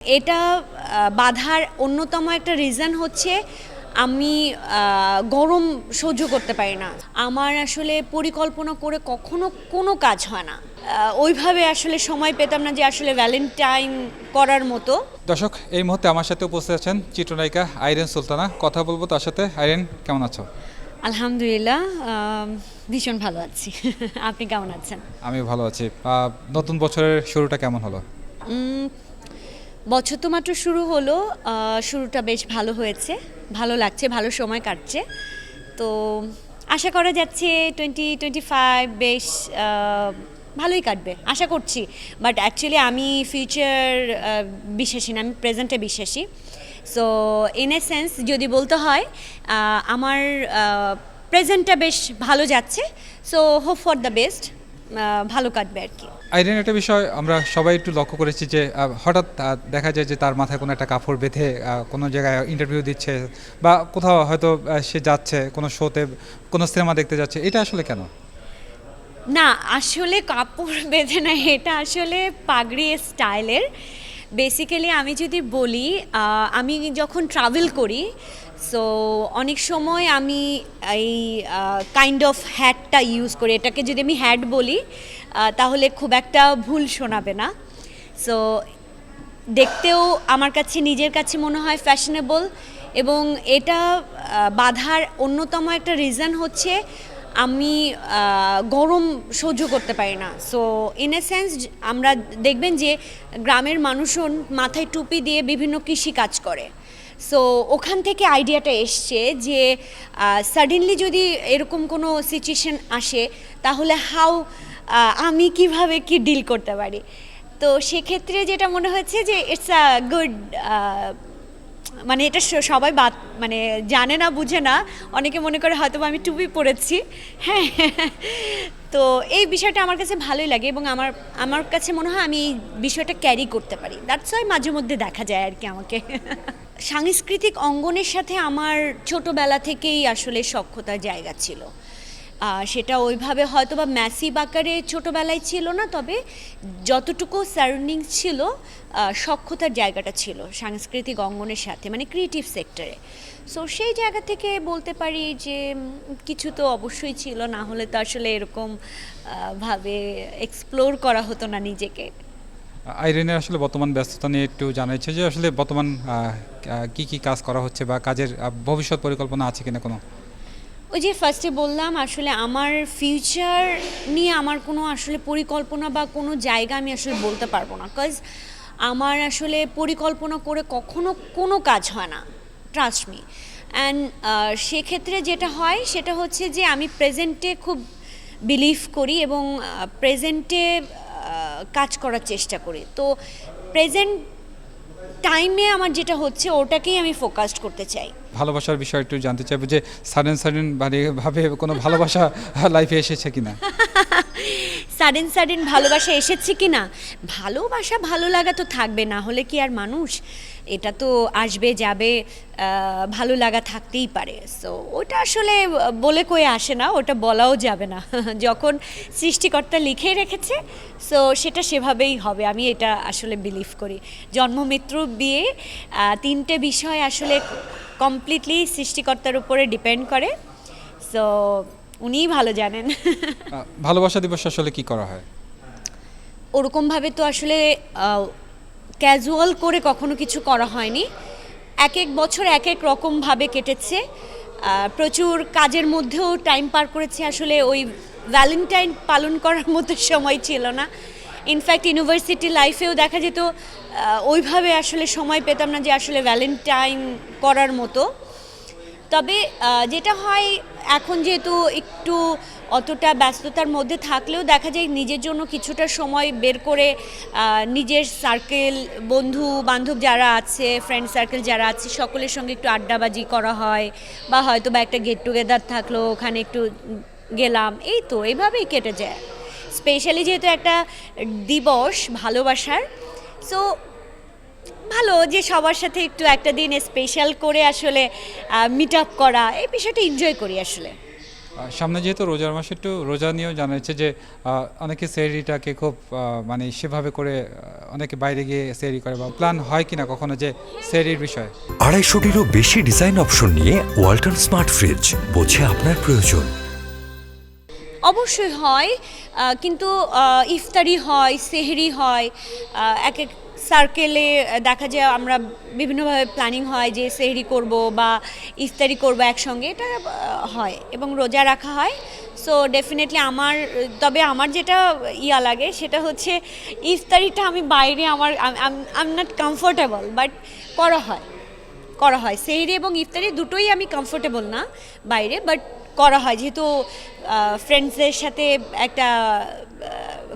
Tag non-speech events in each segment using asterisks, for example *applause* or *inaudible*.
এটা বাধার অন্যতম একটা রিজন হচ্ছে আমি গরম সহ্য করতে পারি না। আমার আসলে পরিকল্পনা করে কখনো কোনো কাজ হয় না। ওইভাবে আসলে সময় পেতাম না যে আসলে ভ্যালেন্টাইন করার মতো। দর্শক এই মুহূর্তে আমার সাথে উপস্থিত আছেন চিত্রনায়িকা আইরেন সুলতানা। কথা বলব তার সাথে। আইরেন কেমন আছো? আলহামদুলিল্লাহ ভীষণ ভালো আছি। *laughs* আপনি কেমন আছেন? আমি ভালো আছি। নতুন বছরের শুরুটা কেমন হলো? বছর তো মাত্র শুরু হলো শুরুটা বেশ ভালো হয়েছে, ভালো লাগছে, ভালো সময় কাটছে। তো আশা করা যাচ্ছে টোয়েন্টি টোয়েন্টি ফাইভ বেশ ভালোই কাটবে, আশা করছি। বাট অ্যাকচুয়ালি আমি ফিউচার বিশ্বাসী না, আমি প্রেজেন্টে বিশ্বাসী। সো ইন এ সেন্স যদি বলতে হয় আমার প্রেজেন্টটা বেশ ভালো যাচ্ছে। So hope for the best ভালো কাটবে আর কি। আইরেন একটা বিষয় আমরা সবাই একটু লক্ষ্য করেছি যে হঠাৎ দেখা যায় যে তার মাথায় কোনো একটা কাপড় বেঁধে কোনো জায়গায় ইন্টারভিউ দিচ্ছে বা কোথাও হয়তো সে যাচ্ছে কোনো শোতে কোনো সিনেমা দেখতে যাচ্ছে এটা আসলে কেন? না আসলে কাপড় *laughs* বেঁধে না এটা আসলে পাগড়ি স্টাইলের বেসিক্যালি আমি যদি বলি আমি যখন ট্রাভেল করি সো অনেক সময় আমি এই কাইন্ড অফ হ্যাটটা ইউজ করি। এটাকে যদি আমি হ্যাট বলি তাহলে খুব একটা ভুল শোনাবে না। সো দেখতেও আমার কাছে, নিজের কাছে মনে হয় ফ্যাশনেবল এবং এটা বাধার অন্যতম একটা রিজন হচ্ছে আমি গরম সহ্য করতে পারি না। সো ইন এ সেন্স আমরা দেখবেন যে গ্রামের মানুষজন মাথায় টুপি দিয়ে বিভিন্ন কৃষি কাজ করে। সো ওখান থেকে আইডিয়াটা এসছে যে সাডেনলি যদি এরকম কোনো সিচুয়েশন আসে, তাহলে হাউ আমি কীভাবে কি ডিল করতে পারি? তো সেক্ষেত্রে যেটা মনে হচ্ছে যে ইটস আ গুড মানে এটা সবাই বাত মানে জানে না, বুঝে না। অনেকে মনে করে হয়তো আমি টুপি পরেছি। হ্যাঁ। তো এই বিষয়টা আমার কাছে ভালোই লাগে এবং আমার আমার কাছে মনে হয় আমি এই বিষয়টা ক্যারি করতে পারি। দ্যাটস ওয়াই মাঝে মধ্যে দেখা যায় আর কি আমাকে। সাংস্কৃতিক অঙ্গনের সাথে আমার ছোটবেলা থেকেই আসলে সক্ষতার জায়গা ছিল। সেটা ওইভাবে হয়তো বা ম্যাসিভ আকারে ছোটোবেলায় ছিল না, তবে যতটুকু সারাউন্ডিং ছিল সক্ষতার জায়গাটা ছিল সাংস্কৃতিক অঙ্গনের সাথে মানে ক্রিয়েটিভ সেক্টরে সো সেই জায়গা থেকে বলতে পারি যে কিছু তো অবশ্যই ছিল, না হলে তো আসলে এরকম ভাবে এক্সপ্লোর করা হতো না নিজেকে। আইরেনের আসলে বর্তমান ব্যস্ততা নিয়ে একটু জানাইছে যে, আসলে বর্তমান কি কি কাজ করা হচ্ছে বা কাজের ভবিষ্যৎ পরিকল্পনা আছে কিনা কোনো? ওই যে ফার্স্টে বললাম, আসলে আমার ফিউচার নিয়ে আমার কোনো আসলে পরিকল্পনা বা কোনো জায়গা আমি আসলে বলতে পারব না। কজ আমার আসলে পরিকল্পনা করে কখনো কোনো কাজ হয় না ট্রাস্ট মি অ্যান্ড সেক্ষেত্রে যেটা হয়, সেটা হচ্ছে যে আমি প্রেজেন্টে খুব বিলিভ করি এবং প্রেজেন্টে কাজ করার চেষ্টা করি। তো প্রেজেন্ট টাইমে আমার যেটা হচ্ছে ওটাকেই আমি ফোকাসড করতে চাই। ভালোবাসার বিষয় একটু জানতে চাইব যে সাডেন সাডেন ভাবে কোনো ভালোবাসা *laughs* লাইফে এসেছে কিনা? *laughs* সাডেন সাডেন ভালোবাসা এসেছে কি না? ভালোবাসা ভালো লাগা তো থাকবে, না হলে কি আর মানুষ? এটা তো আসবে, যাবে ভালো লাগা থাকতেই পারে। সো ওটা আসলে বলে কয়ে আসে না, ওটা বলাও যাবে না। *laughs* যখন সৃষ্টিকর্তা লিখে রেখেছে সো সেটা সেভাবেই হবে। আমি এটা আসলে বিলিভ করি। জন্ম, মৃত্যু, বিয়ে তিনটে বিষয় আসলে কমপ্লিটলি সৃষ্টিকর্তার উপরে ডিপেন্ড করে। সো উনিই ভালো জানেন। ভালোবাসা দিবস আসলে কি করা হয়? ওরকমভাবে তো আসলে ক্যাজুয়াল করে কখনো কিছু করা হয়নি। এক এক বছর এক এক রকমভাবে কেটেছে। প্রচুর কাজের মধ্যেও টাইম পার করেছে। আসলে ওই ভ্যালেন্টাইন পালন করার মতো সময় ছিল না। ইনফ্যাক্ট ইউনিভার্সিটি লাইফেও দেখা যেত ওইভাবে আসলে সময় পেতাম না যে আসলে ভ্যালেন্টাইন করার মতো। তবে যেটা হয় এখন যেহেতু একটু অতটা ব্যস্ততার মধ্যে থাকলেও দেখা যায় নিজের জন্য কিছুটা সময় বের করে নিজের সার্কেল বন্ধু বান্ধব যারা আছে ফ্রেন্ড সার্কেল যারা আছে, সকলের সঙ্গে একটু আড্ডাবাজি করা হয় বা হয়তো বা একটা গেট টুগেদার থাকল, ওখানে একটু গেলাম, এই তো এইভাবেই কেটে যায়। স্পেশালি যেহেতু একটা দিবস ভালোবাসার সো ভালো যে সবার সাথে একটু একটা দিন স্পেশাল করে আসলে মিট আপ করা এই বিষয়টা এনজয় করি আসলে। সামনে যেহেতু রোজার মাসে একটু রোজা নিয়েও জানা যাচ্ছে যে অনেকে সেহরিটাকে খুব মানে সেভাবে করে অনেকে বাইরে গিয়ে সেহরি করে বা প্ল্যান হয় কিনা কখনো যে সেহরির বিষয়ে। আড়াইশোটিরও বেশি ডিজাইন অপশন নিয়ে ওয়াল্টন স্মার্ট ফ্রিজ বোঝে আপনার প্রয়োজন। অবশ্যই হয় কিন্তু ইফতারি হয় সেহরি হয় এক এক সার্কেলে দেখা যায় আমরা বিভিন্নভাবে প্ল্যানিং হয় যে সেহরি করব বা ইফতারি করব একসঙ্গে, এটা হয় এবং রোজা রাখা হয়। সো ডেফিনেটলি আমার, তবে আমার যেটা ইয়া লাগে সেটা হচ্ছে ইফতারিটা আমি বাইরে আমার, আম নট কমফোর্টেবল বাট করা হয় করা হয়। সেহরি এবং ইফতারি দুটোই আমি কমফোর্টেবল না বাইরে বাট করা হয়। যেহেতু ফ্রেন্ডসদের সাথে একটা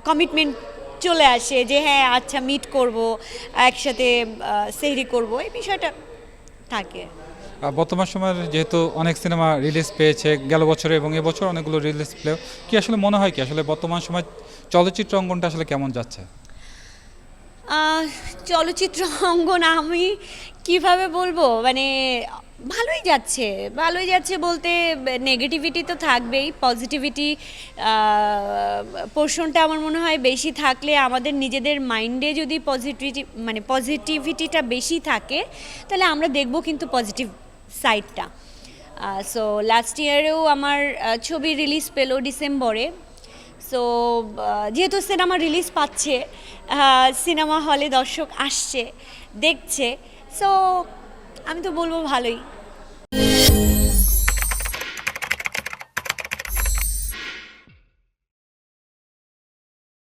কমিটমেন্ট চলে আসে যে হ্যাঁ আচ্ছা মিট করব একসাথে সেহরি করব। এই বিষয়টা থাকে। বর্তমান সময়ের যেহেতু অনেক সিনেমা রিলিজ পেয়েছে গেল বছরে এবং এবছর অনেকগুলো রিলিজ পেলেও কি আসলে মনে হয় কি? আসলে বর্তমান সময় চলচ্চিত্র অঙ্গনটা আসলে কেমন যাচ্ছে? চলচ্চিত্র অঙ্গন আমি কীভাবে বলব? মানে ভালোই যাচ্ছে ভালোই যাচ্ছে বলতে নেগেটিভিটি তো থাকবেই পজিটিভিটি পোর্শনটা আমার মনে হয় বেশি থাকলে আমাদের নিজেদের মাইন্ডে যদি পজিটিভিটি মানে পজিটিভিটিটা বেশি থাকে, তাহলে আমরা দেখব কিন্তু পজিটিভ সাইডটা সো লাস্ট ইয়ারেও আমার ছবি রিলিজ পেল ডিসেম্বরে। সো যেহেতু সিনেমা রিলিজ পাচ্ছে সিনেমা হলে দর্শক আসছে, দেখছে। সো আমি তো বলব ভালোই।